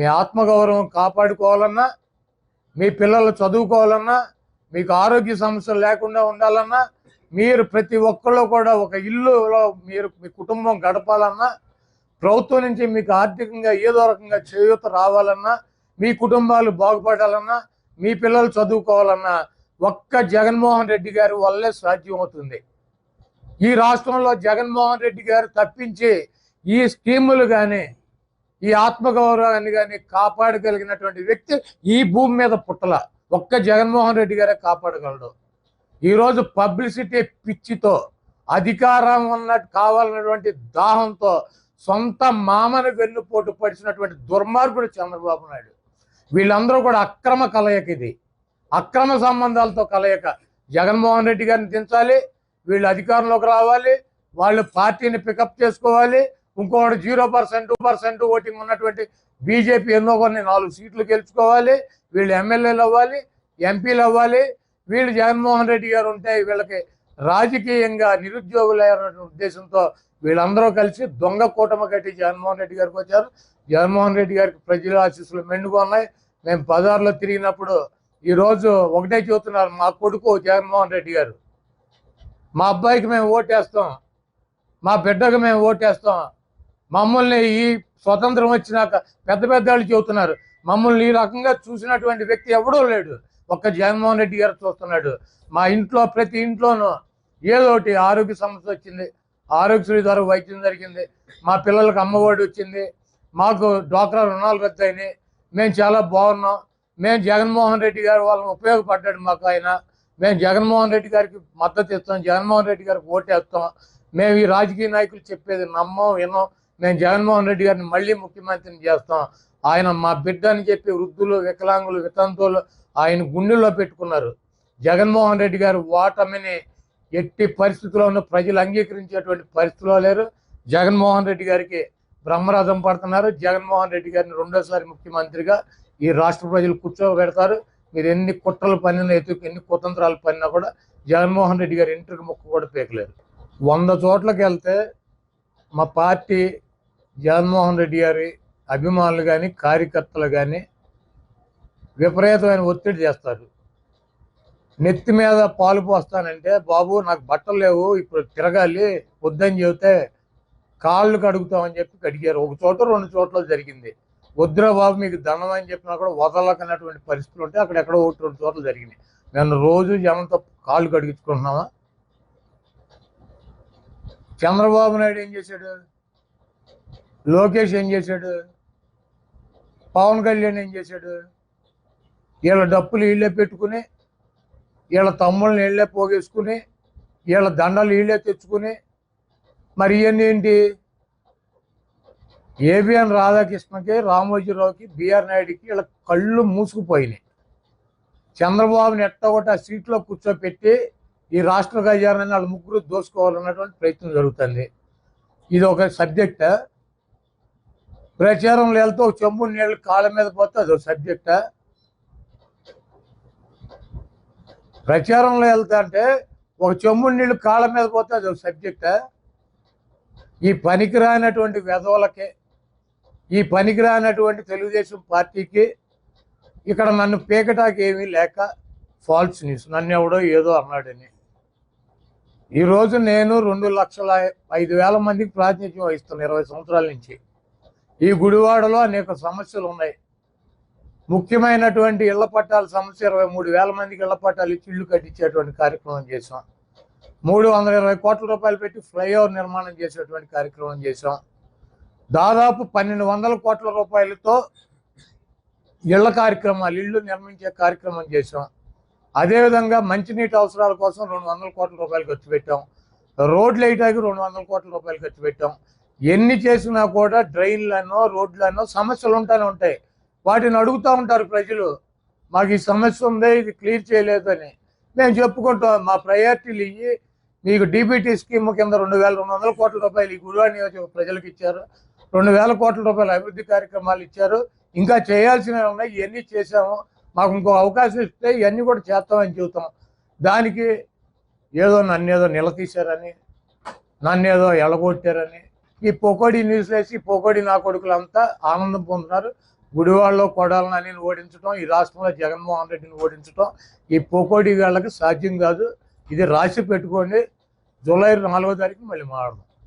మీ ఆత్మగౌరవం కాపాడుకోవాలన్నా మీ పిల్లలు చదువుకోవాలన్నా మీకు ఆరోగ్య సమస్యలు లేకుండా ఉండాలన్నా మీరు ప్రతి ఒక్కళ్ళు కూడా ఒక ఇల్లులో మీరు మీ కుటుంబం గడపాలన్నా ప్రభుత్వం నుంచి మీకు ఆర్థికంగా ఏదో రకంగా చేయూత రావాలన్నా మీ కుటుంబాలు బాగుపడాలన్నా మీ పిల్లలు చదువుకోవాలన్నా ఒక్క జగన్మోహన్ రెడ్డి గారి వల్లే సాధ్యం అవుతుంది ఈ రాష్ట్రంలో జగన్మోహన్ రెడ్డి గారు తప్పించి ఈ స్కీములు కానీ ఈ ఆత్మగౌరవాన్ని కానీ కాపాడగలిగినటువంటి వ్యక్తి ఈ భూమి మీద పుట్టల. ఒక్క జగన్మోహన్ రెడ్డి గారే కాపాడగలడు. ఈరోజు పబ్లిసిటీ పిచ్చితో అధికారం ఉన్న కావాలన్నటువంటి దాహంతో సొంత మామను వెన్నుపోటు పడిచినటువంటి దుర్మార్గుడు చంద్రబాబు నాయుడు. వీళ్ళందరూ కూడా అక్రమ కలయిక ఇది. అక్రమ సంబంధాలతో కలయిక. జగన్మోహన్ రెడ్డి గారిని దించాలి వీళ్ళు అధికారంలోకి రావాలి వాళ్ళు పార్టీని పికప్ చేసుకోవాలి ఇంకోటి zero percent two percent voting ఉన్నటువంటి బీజేపీ ఎన్నో కొన్ని నాలుగు సీట్లు గెలుచుకోవాలి. వీళ్ళు ఎమ్మెల్యేలు అవ్వాలి ఎంపీలు అవ్వాలి. వీళ్ళు జగన్మోహన్ రెడ్డి గారు ఉంటే వీళ్ళకి రాజకీయంగా నిరుద్యోగులైన ఉద్దేశంతో వీళ్ళందరూ కలిసి దొంగ కూటమి కట్టి జగన్మోహన్ రెడ్డి గారికి వచ్చారు. జగన్మోహన్ రెడ్డి గారికి ప్రజల ఆశీస్సులు మెండుగా ఉన్నాయి. మేము బజార్లో తిరిగినప్పుడు ఈరోజు ఒకటే చూస్తున్నారు మా కొడుకు జగన్మోహన్ రెడ్డి గారు. మా అబ్బాయికి మేము ఓటేస్తాం మా బిడ్డకు మేము ఓటేస్తాం. మమ్మల్ని ఈ స్వతంత్రం వచ్చినాక పెద్ద పెద్ద వాళ్ళు చెబుతున్నారు. మమ్మల్ని ఈ రకంగా చూసినటువంటి వ్యక్తి ఎవడూ లేడు. ఒక్క జగన్మోహన్ రెడ్డి గారు చూస్తున్నాడు. మా ఇంట్లో ప్రతి ఇంట్లోనూ ఏదో ఆరోగ్య సమస్య వచ్చింది. ఆరోగ్యశ్రీ ద్వారా వైద్యం జరిగింది. మా పిల్లలకు అమ్మఒడి వచ్చింది. మాకు డ్వాక్రా రుణాలు రద్దు అయినాయి మేము చాలా బాగున్నాం. మేము జగన్మోహన్ రెడ్డి గారు వాళ్ళని ఉపయోగపడ్డాడు మాకు ఆయన. మేము జగన్మోహన్ రెడ్డి గారికి మద్దతు ఇస్తాం. జగన్మోహన్ రెడ్డి గారికి ఓటేస్తాం. మేము ఈ రాజకీయ నాయకులు చెప్పేది నమ్మం విన్నాం మేము జగన్మోహన్ రెడ్డి గారిని మళ్ళీ ముఖ్యమంత్రిని చేస్తాం. ఆయన మా బిడ్డ అని చెప్పి వృద్ధులు వికలాంగులు వితంతువులు ఆయన గుండెల్లో పెట్టుకున్నారు. జగన్మోహన్ రెడ్డి గారు ఓటమిని ఎట్టి పరిస్థితుల్లోనూ ప్రజలు అంగీకరించేటువంటి పరిస్థితిలో లేరు. జగన్మోహన్ రెడ్డి గారికి బ్రహ్మరథం పడుతున్నారు. జగన్మోహన్ రెడ్డి గారిని రెండోసారి ముఖ్యమంత్రిగా ఈ రాష్ట్ర ప్రజలు కూర్చోబెడతారు. మీరు ఎన్ని కుట్రలు పనినా ఎత్తుకు ఎన్ని కుతంత్రాలు పనినా కూడా జగన్మోహన్ రెడ్డి గారి ఇంటికి ముక్కు కూడా పేకలేరు వంద చోట్లకి వెళ్తే మా పార్టీ జగన్మోహన్ రెడ్డి గారి అభిమానులు కానీ కార్యకర్తలు కానీ విపరీతమైన ఒత్తిడి చేస్తారు. నెత్తి మీద పాలు పోస్తానంటే బాబు నాకు బట్టలు లేవు ఇప్పుడు తిరగాలి వద్దని చెబితే కాళ్ళు కడుగుతామని చెప్పి కడిగారు. ఒక చోట రెండు చోట్ల జరిగింది. వద్దురా బాబు మీకు దండం అని చెప్పినా కూడా వదలకన్నటువంటి పరిస్థితులు ఉంటే అక్కడ ఎక్కడో ఒకటి రెండు చోట్ల జరిగినాయి నేను రోజు జనంతో కాళ్ళు కడిగించుకుంటున్నావా? చంద్రబాబు నాయుడు ఏం చేశాడు? లోకేష్ ఏం చేశాడు? పవన్ కళ్యాణ్ ఏం చేశాడు? వీళ్ళ డప్పులు వీళ్ళే పెట్టుకుని వీళ్ళ తమ్ముళ్ళని వీళ్ళే పోగేసుకుని వీళ్ళ దండలు వీళ్ళే తెచ్చుకుని మరి ఇవన్నీ ఏంటి? ఏబిఎన్ రాధాకృష్ణకి రామోజీరావుకి బిఆర్ నాయుడికి వీళ్ళ కళ్ళు మూసుకుపోయినాయి. చంద్రబాబుని ఎట్టగొట్టి ఆ సీట్లో కూర్చోపెట్టి ఈ రాష్ట్ర గజాన్ని వాళ్ళ ముగ్గురు దోసుకోవాలన్నటువంటి ప్రయత్నం జరుగుతుంది. ఇది ఒక సబ్జెక్ట్. ప్రచారంలో వెళ్తే ఒక చెంబు నీళ్ళు కాళ్ళ మీద పోతే అది ఒక సబ్జెక్టా ప్రచారంలో వెళ్తా అంటే ఒక చెంబు నీళ్ళు కాళ్ళ మీద పోతే అది ఒక సబ్జెక్టా ఈ పనికిరానటువంటి వెధవలకి ఈ పనికిరానటువంటి తెలుగుదేశం పార్టీకి ఇక్కడ నన్ను పీకటాకి ఏమీ లేక ఫాల్స్ న్యూస్ నన్ను ఎవడో ఏదో అన్నాడని. ఈరోజు నేను రెండు లక్షల ఐదు వేల మందికి ప్రాతినిధ్యం వహిస్తున్నాను ఇరవై సంవత్సరాల నుంచి. ఈ గుడివాడలో అనేక సమస్యలు ఉన్నాయి. ముఖ్యమైనటువంటి ఇళ్ళ పట్టాల సమస్య ఇరవై మూడు వేల మందికి ఇళ్ళ పట్టాలు ఇచ్చి ఇల్లు కట్టించేటువంటి కార్యక్రమం చేసాం మూడు వందల ఇరవై కోట్ల రూపాయలు పెట్టి ఫ్లైఓవర్ నిర్మాణం చేసేటువంటి కార్యక్రమం చేసాం దాదాపు పన్నెండు వందల కోట్ల రూపాయలతో ఇళ్ళ కార్యక్రమాలు ఇళ్ళు నిర్మించే కార్యక్రమం చేసాం అదేవిధంగా మంచినీటి అవసరాల కోసం రెండు వందల కోట్ల రూపాయలు ఖర్చు పెట్టాం. రోడ్లు వేయటానికి రెండు వందల కోట్ల రూపాయలు ఖర్చు పెట్టాం. ఎన్ని చేసినా కూడా డ్రైన్లనో రోడ్లనో సమస్యలు ఉంటానే ఉంటాయి. వాటిని అడుగుతూ ఉంటారు ప్రజలు. మాకు ఈ సమస్య ఉంది ఇది క్లియర్ చేయలేదని. మేము చెప్పుకుంటాం మా ప్రయారిటీలు ఇవి మీకు డీబీటీ స్కీమ్ కింద రెండు వేల రెండు వందల కోట్ల రూపాయలు ఈ గురువారి నియోజక ప్రజలకు ఇచ్చారు. రెండు వేల కోట్ల రూపాయల అభివృద్ధి కార్యక్రమాలు ఇచ్చారు. ఇంకా చేయాల్సినవి ఉన్నాయి ఇవన్నీ చేసాము మాకు ఇంకో అవకాశం ఇస్తే ఇవన్నీ కూడా చేస్తామని చెబుతాం. దానికి ఏదో నన్ను ఏదో నిలదీశారని నన్ను ఏదో ఎలగొట్టారని ఈ పోకోడి న్యూస్ వేసి పోకోడి నా కొడుకులు అంతా ఆనందం పొందుతున్నారు. గుడివాడలో కొడాలని ఓడించడం ఈ రాష్ట్రంలో జగన్మోహన్ రెడ్డిని ఓడించడం ఈ పోకోడి వాళ్ళకి సాధ్యం కాదు. ఇది రాసి పెట్టుకోండి జూలై నాలుగో తారీఖు మళ్ళీ మారడం.